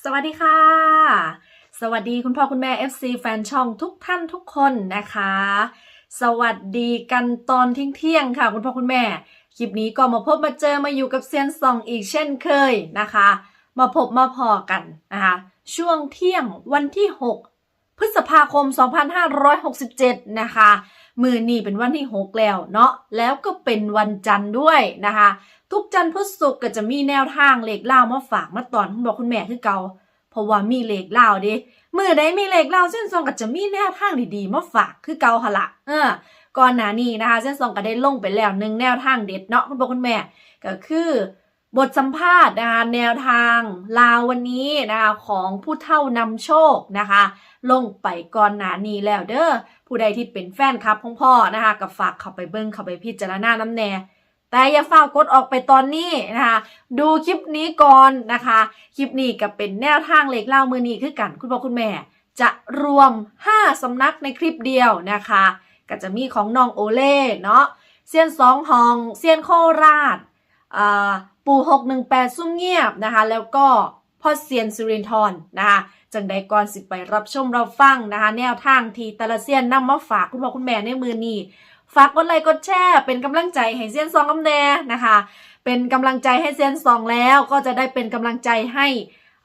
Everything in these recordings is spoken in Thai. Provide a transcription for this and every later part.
สวัสดีค่ะ สวัสดีคุณพ่อคุณแม่ FC แฟนช่องทุกท่านทุกคนนะคะ สวัสดีกันตอนเที่ยงๆค่ะ คุณพ่อคุณแม่ คลิปนี้ก็มาพบมาเจอมาอยู่กับเซียนซองอีกเช่นเคยนะคะ มาพบมาพอกันนะคะ ช่วงเที่ยงวันที่ 6 พฤษภาคม 2567 นะคะมือนี่เป็นวันที่ 6 แล้วเนาะแล้วก็เป็นวันจันทร์ด้วยนะคะ ทุกจันทร์พุธศุกร์ก็จะมีแนวทางเลขเล่ามาฝากมาตอนคุณบอกคุณแม่คือเกาเพราะว่ามีเลขเล่าเดิมือใดมีเลขเล่าเส้นซองก็จะมีแนวทางดีๆมาฝากคือเกาหละเออก่อนหน้านี้นะคะเส้นซองก็ได้ลงไปแล้วหนึ่งแนวทางเด็ดเนาะคุณบอกคุณแม่ก็คือบทสัมภาษณ์นะคะแนวทางลาววันนี้นะคะของผู้เท่านำโชคนะคะ ลงไปก่อนหน้านี้แล้วเด้อผู้ใดที่เป็นแฟนคลับของพ่อนะคะก็ฝากเข้าไปเบิ้งเข้าไปพิจารณาน้ำแน่ แต่อย่าฝ้ากกดออกไปตอนนี้นะคะ ดูคลิปนี้ก่อนนะคะ คลิปนี้ก็เป็นแนวทางเลขเล่ามือนี้คือกันคุณพ่อคุณแม่ จะรวม 5 สำนักในคลิปเดียวนะคะ ก็จะมีของน้องโอเล่เนาะเซียนสองหองเซียนโคราชอ่าปู่618ซุ่มเงียบนะคะ แล้วก็พ่อเซียนสุรินทร์นะคะจังใดก่อนสิไปรับชมรับฟังนะคะ แนวทางที่แต่ละเซียนนำมาฝากคุณพ่อคุณแม่ในมือนี้ ฝากกดไลค์กดแชร์เป็นกำลังใจให้เซียนซองกำแดนะคะ เป็นกำลังใจให้เซียนซองแล้วก็จะได้เป็นกำลังใจให้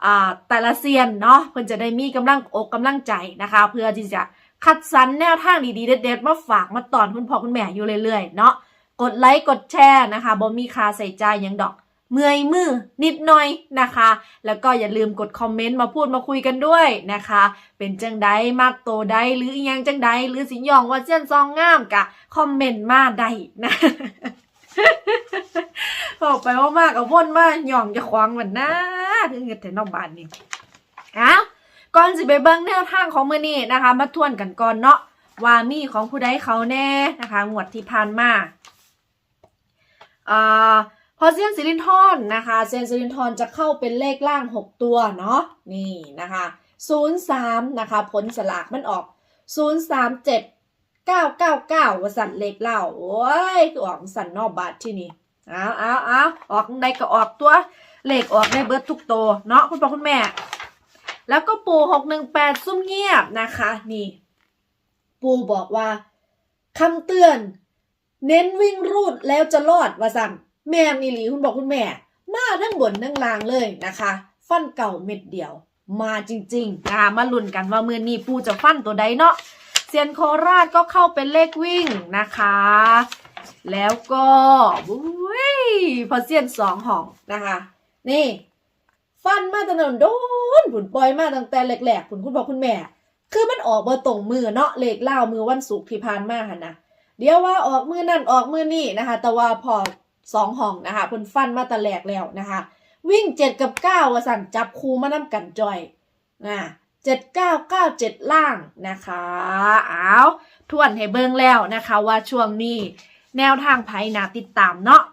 อ่าแต่ละเซียนเนาะเพื่อจะได้มีกำลังอกกำลังใจนะคะ เพื่อที่จะคัดสรรแนวทางดีๆเด็ดๆมาฝากมาตอนคุณพ่อคุณแม่อยู่เรื่อยๆเนาะกดไลค์กดแชร์นะคะบ่มีค่าใส่ใจยังดอก เมื่อยมือนิดหน่อยนะคะ แล้วก็อย่าลืมกดคอมเมนต์มาพูดมาคุยกันด้วยนะคะ เป็นจังใดมากโตใดหรืออียังจังใดหรือสิยองว่าเส้นซองงามกะคอมเมนต์มาได้นะบอกไปว่ามากกับว่นมากย่องจะควางเหมือนนะคือเงินแต่นอกบ้านนี่อ้าวก่อนสิไปเบิ้งแนวทางของมือนี้นะคะ มาทวนกันก่อนเนาะว่ามีของผู้ใดเขาแน่นะคะงวดที่ผ่านมาอ่า พอเซียนซิลินทอนนะคะเซียนซิลินทอนจะเข้าเป็นเลขล่าง 6 ตัวเนาะนี่นะคะ03นะคะผลสลากมันออก 037 999วสันเลขเล่าโอ้ยคือออกสันนอกบาทที่นี่เอาเอาเอาออกใดก็ออกตัวเลขออกได้เบิดทุกโตเนาะคุณพ่อคุณแม่ แล้วก็ปู่618ซุ่มเงียบนะคะ นี่ ปูบอกว่าคำเตือน เน้นวิ่งรูดแล้วจะรอดวสั่ง แม่นี่หลีคุณบอกคุณแม่ มาทั้งบนทั้งล่างเลยนะคะ ฟันเก่าเม็ดเดียว มาจริงๆนะคะมาลุ้นกันว่ามือนี้ปูจะฟันตัวใดเนาะเซียนโคราชก็เข้าเป็นเลขวิ่งนะคะ แล้วก็บุ้ยพอเซียนสองห้องนะคะ นี่ ฟันมาตั้งแต่โดนผุนปล่อยมาตั้งแต่แหลกๆผุนคุณบอกคุณแม่ คือมันออกมาตรงมือเนาะเลขเล่ามือวันศุกร์ที่ผ่านมาหันนะเดี๋ยวว่าออกมือนั่นออกมือนี่นะคะ แต่ว่าพอ สองห้องนะคะเพิ่นฟันมาแตะแหลกแล้วนะคะ วิ่งเจ็ดกับเก้าวสั่นจับคูมานํกันจอยอ่าเจ็ดเก้าเก้าเจ็ดล่างนะคะอ้าวทวนให้เบิ่งแล้วนะคะว่าช่วงนี้แนวทางไผนาติดตามเนาะ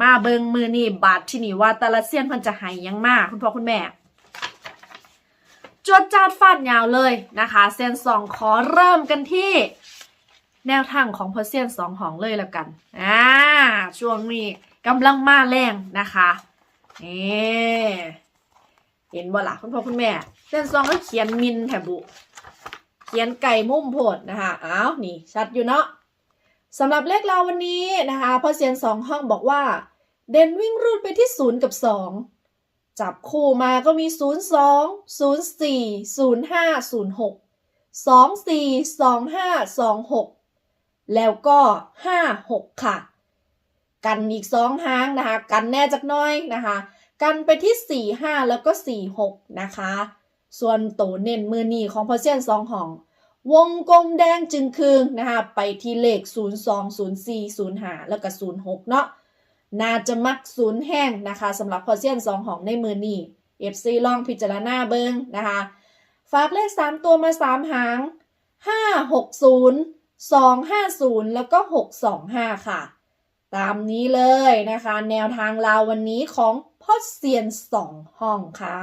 มาเบิ่งมือนี่บาทที่นี่ว่าต่ละเซียนเพิ่นจะห้หยังมากคุณพ่อคุณแม่ จวดจาดฟาดยาวเลยนะคะ เซียนสองขอเริ่มกันที่ แนวทางของพอเซียนสองหองเลยแล้วกันอ่า ช่วงนี้กำลังมาแรงนะคะนี่เห็นบ่ล่ะคุณพ่อคุณแม่เซียนสองก็เขียนมินแถบุ เขียนไก่มุ่มโพดนะคะอ้าวนี่ชัดอยู่เนาะสำหรับเลขเราวันนี้นะคะพอเซียนสองห้องบอกว่า เดนวิ่งรูดไปที่ศูนย์กับสองจับคู่มาก็มี 0 2 0 4 0 5 0 6 2 4 2 5 2 6 แล้วก็ 5 6 ค่ะ กันอีก2หางนะคะ กันแน่จักน้อยนะคะ กันไปที่ 4 5 แล้วก็ 4 6 นะคะ ส่วนโตเน้นมือนีของพอเซียนสองห้อง วงกลมแดงจึงคืงนะคะ ไปที่เลข 0 2 0 4 0 5 แล้วก็ 0 6 เนาะน่าจะมักศูนย์แห้งนะคะสำหรับพอเซียนสองหองในมือนีเอฟซีลองพิจารณาเบิงนะคะ ฝากเลข 3 ตัวมา 3 หาง 5 6 0 2 5 0 แล้วก็ 6 2 5 ค่ะ ตามนี้เลยนะคะ แนวทางลาววันนี้ของพ่อเซียน2ห้องค่ะ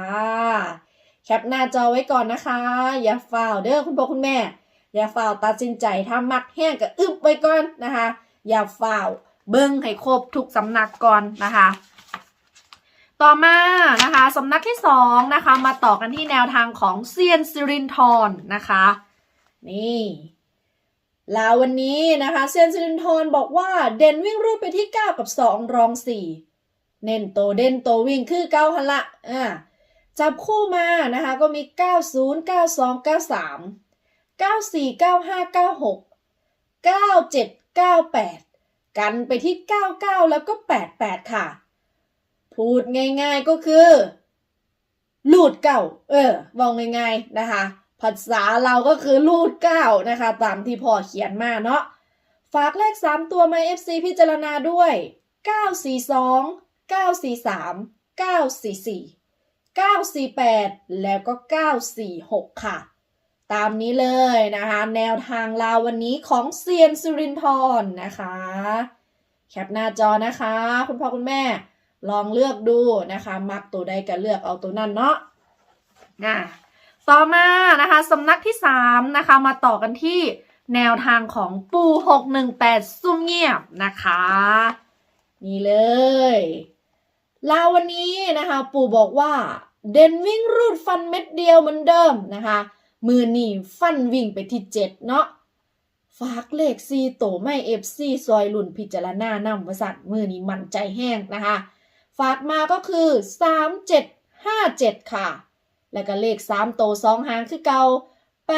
แคปหน้าจอไว้ก่อนนะคะ อย่าฝ่าเด้อคุณพ่อคุณแม่ อย่าฝ่าตัดสินใจถ้ามักแห้งก็อึบไว้ก่อนนะคะ อย่าฝ่าเบิ้งให้ครบทุกสำนักก่อนนะคะ ต่อมานะคะสำนักที่สองนะคะ มาต่อกันที่แนวทางของเซียนซิรินทรนะคะ นี่ ลาววันนี้นะคะเซียนซิรินทรบอกว่าเด่นวิ่งรูดไปที่ 9 กับ 2 รอง 4 เน้นโตเด่นโตวิ่งคือเก้าหันละอ่าจับคู่มานะคะก็มี 90 92 93 94 95 96 97 98 กันไปที่ 99 แล้วก็ 88 ค่ะ พูดง่ายๆก็คือ หลูดเก่า เออบอกง่ายๆนะคะ ภาษาเราก็คือลูดเก้านะคะ ตามที่พ่อเขียนมาเนาะ ฝากเลข 3 ตัวมา FC พิจารณาด้วย 942 943 944 948 แล้วก็ 946 ค่ะ ตามนี้เลยนะคะ แนวทางลาววันนี้ของเซียนสุรินทร์นะคะ แคปหน้าจอนะคะ คุณพ่อคุณแม่ลองเลือกดูนะคะ มักตัวใดก็เลือกเอาตัวนั้นเนาะนะ ต่อมานะคะสำนักที่ 3 นะคะ มาต่อกันที่แนวทางของปู618 ซุ่มเงียบนะคะ นี่เลยลาวันนี้นะคะ ปู่บอกว่า เดนวิ่งรูดฟันเม็ดเดียวเหมือนเดิมนะคะ มือนี่ฟันวิ่งไปที่ 7 เนาะฝากเลขซีโตไม่เอฟซีซอยลุ่นพิจารณานำบริษัทมือนี้มั่นใจแห้งนะคะ ฝากมาก็คือ 3757 ค่ะ แล้วก็เลข3โตว2หางคือเก่า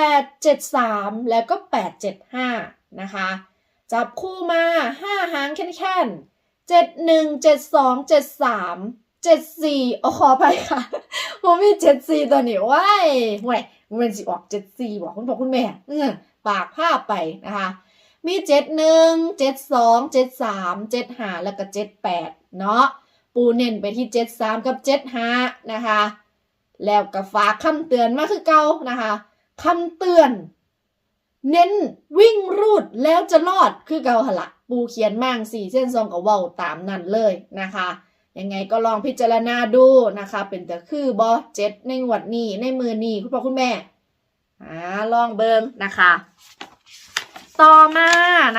873 แล้วก็ 875 นะคะ จับคู่มา 5 หางแค่นๆ71 72 73 74โอ้ขอไปค่ะผมมี 74 ตัวนี้ว้ายห่วยมันสิออก 74บอกคุณพ่อคุณแม่เออปากภาพไปนะคะ มี 71 72 73 75 แล้วก็ 78 เนาะปูเน้นไปที่ 73 กับ 75 นะคะ แล้วก็ฝากคำเตือนมาคือเก่านะคะคำเตือน เน้นวิ่งรูดแล้วจะรอดคือเก่าหละปูเขียนมั่งสี่เส้นซองกับว้าตามนั้นเลยนะคะยังไงก็ลองพิจารณาดูนะคะ เป็นแต่คือบอเจ็ดในวัดนี้ในมือนี้คุณพ่อคุณแม่อ่าลองเบิงนะคะ ต่อมา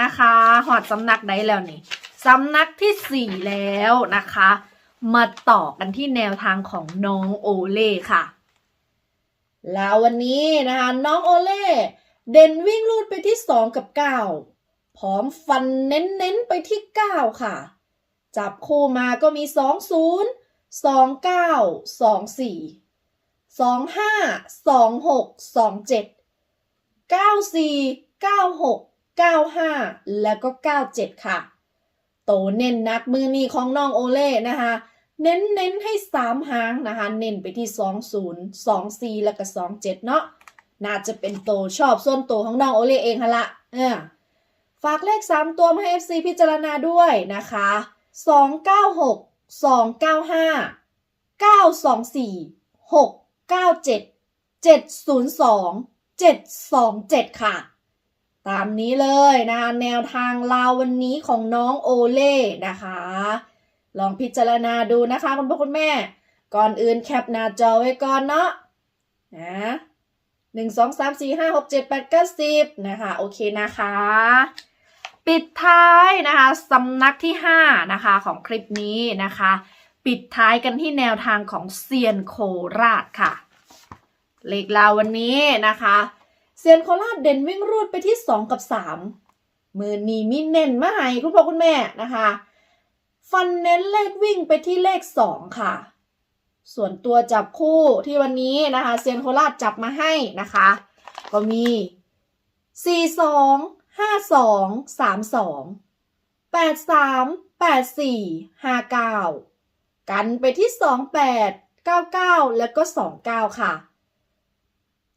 นะคะหอดสำนักใดแล้วนี่สำนักที่สี่แล้วนะคะ มาต่อกันที่แนวทางของน้องโอเล่ค่ะ แล้ววันนี้นะคะน้องโอเล่เด่นวิ่งลูดไปที่ 2 กับ 9 พร้อมฟันเน้นๆไปที่ 9 ค่ะ จับคู่มาก็มี 2 0 2 9 2 4 2 5 2 6 2 7 9 4 9 6 9 5 แล้วก็ 9 7 ค่ะ โตเน้นนักมือนี้ของน้องโอเล่นะคะ เน้นเน้นให้สามหางนะคะ เน้นไปที่2 0 2 4แล้วก็2 7เนาะ น่าจะเป็นโตชอบส่วนโตของน้องโอเล่เองฮะละเออฝากเลข3ตัวมาให้ FC พิจารณาด้วยนะคะ296 295 924 697 702 727ค่ะตามนี้เลยนะคะแนวทางลาววันนี้ของน้องโอเล่นะคะ ลองพิจารณาดูนะคะคุณพ่อคุณแม่ ก่อนอื่นแคปหน้าจอไว้ก่อนเนาะนะหนึ่งสองสามสี่ห้าหกเจ็ดแปดเก้าสิบนะคะ โอเคนะคะ ปิดท้ายนะคะสำนักที่ห้านะคะของคลิปนี้นะคะ ปิดท้ายกันที่แนวทางของเซียนโคราชค่ะ เลขลาววันนี้นะคะเซียนโคราชเด่นวิ่งรูดไปที่ 2 กับ 3 มือนีมีเน้นมาให้คุณพ่อคุณแม่นะคะ ฟันเน้นเลขวิ่งไปที่เลข2ค่ะ ส่วนตัวจับคู่ที่วันนี้นะคะเซียนโคราชจับมาให้นะคะ ก็มี 4 2 5 2 3 2 8 3 8 4 5 9 กันไปที่ 28 99 แล้วก็ 29 ค่ะ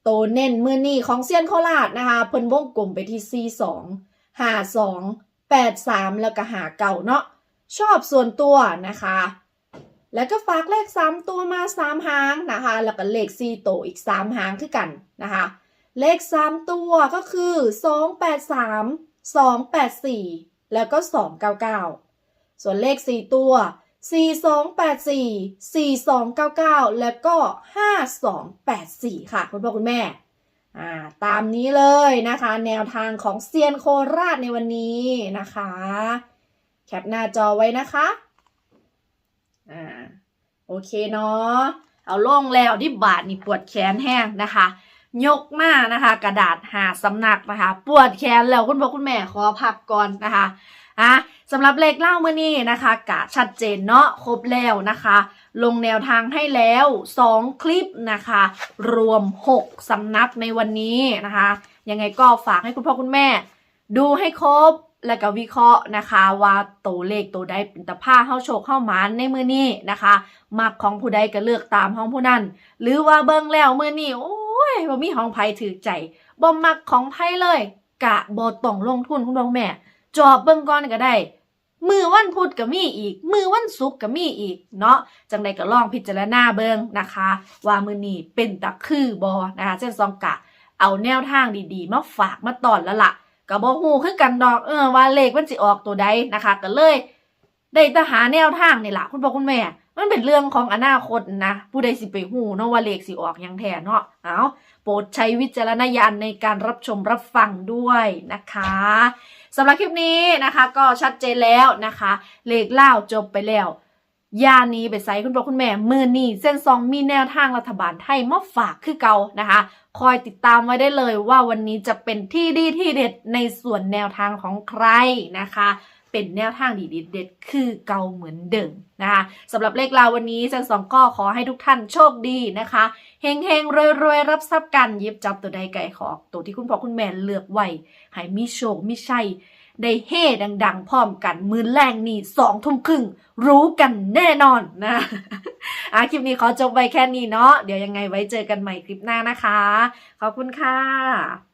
โตเน้นมือนี่ของเซียนโคราชนะคะ เพิ่นวงกลมไปที่ 4 2 5 2 8 3 แล้วก็หาเก่าเนาะ ชอบส่วนตัวนะคะ แล้วก็ฝากเลข 3 ตัวมา 3 หางนะคะ แล้วก็เลข4โตวอีก 3 หางคือกันนะคะ เลข 3 ตัวก็คือ 2 8 3 2 8 4 แล้วก็ 299 ส่วนเลข 4 ตัว 4284 4299 แล้วก็ 5284 ค่ะคุณพ่อคุณแม่อ่าตามนี้เลยนะคะ แนวทางของเซียนโคราชในวันนี้นะคะ คปหน้าจอไว้นะคะ อ่า โอเคเนาะ เอาลงแล้วที่บาทนี่ปวดแขนแห้งนะคะ ยกมานะคะ กระดาษหาสำนักนะคะ ปวดแขนแล้วคุณพ่อคุณแม่ขอพักก่อนนะคะอะสำหรับเลขเล่าเมื่อนี้นะคะกะชัดเจนเนาะครบแล้วนะคะ ลงแนวทางให้แล้ว 2 คลิปนะคะ รวม 6สำนักในวันนี้นะคะ ยังไงก็ฝากให้คุณพ่อคุณแม่ ดูให้ครบ แล้วก็วิเคราะห์นะคะว่าตัวเลขตัวใดเป็นตะผ้าเข้าโชคเข้าหมานในมือนี้นะคะมักของผู้ใดก็เลือกตามของผู้นั้น หรือว่าเบิ่งแล้วมือนี้โอ้ยบ่มีของไผถือใจบ่มักของไผเลย กะบ่ต้องลงทุนคุณพ่อคุณแม่ จอบเบิ่งก่อนก็ได้ มือวันพุธก็มีอีก มือวันศุกร์ก็มีอีกเนาะจังใดก็ลองพิจารณาเบิ่งนะคะ ว่ามือนี้เป็นตะคือบอนะคะเส้นซองกะ เอาแนวทางดีๆ มาฝากมาตอนแล้วล่ะ ก็บ่ฮู้คือกันดอกเออว่าเลขมันสิออกตัวใดนะคะก็เลยได้แตหาแนวทางนี่แหละคุณพ่อคุณแม่ มันเป็นเรื่องของอนาคตนะผู้ใดสิไปฮู้เนาะว่าเลขสิออกยังแท้เนาะเอาโปรดใช้วิจารณญาณในการรับชมรับฟังด้วยนะคะสำหรับคลิปนี้นะคะ ก็ชัดเจนแล้วนะคะ เลขเล่าจบไปแล้ว ยานี้ไปใส่คุณพ่อคุณแม่มือนี่เส้นซองมีแนวทางรัฐบาลไทยมาฝากคือเก่านะคะ คอยติดตามไว้ได้เลยว่าวันนี้จะเป็นที่ดีที่เด็ดในส่วนแนวทางของใครนะคะ เป็นแนวทางดีๆเด็ดคือเก่าเหมือนเดิมนะคะสำหรับเลขราววันนี้เซนสองก็ขอให้ทุกท่านโชคดีนะคะเฮงเฮงรวยรวยรับทรัพย์กันยิบจับตัวใดไก่ขอตัวที่คุณพ่อคุณแม่เลือกไว้ให้มีโชคมีชัย ได้เฮ่ดัง ๆ พร้อมกันมือแรงนี่สองทุ่มครึ่ง รู้กันแน่นอนนะอะคลิปนี้ขอจบไว้แค่นี้เนาะเดี๋ยวยังไงไว้เจอกันใหม่คลิปหน้านะคะ ขอบคุณค่ะ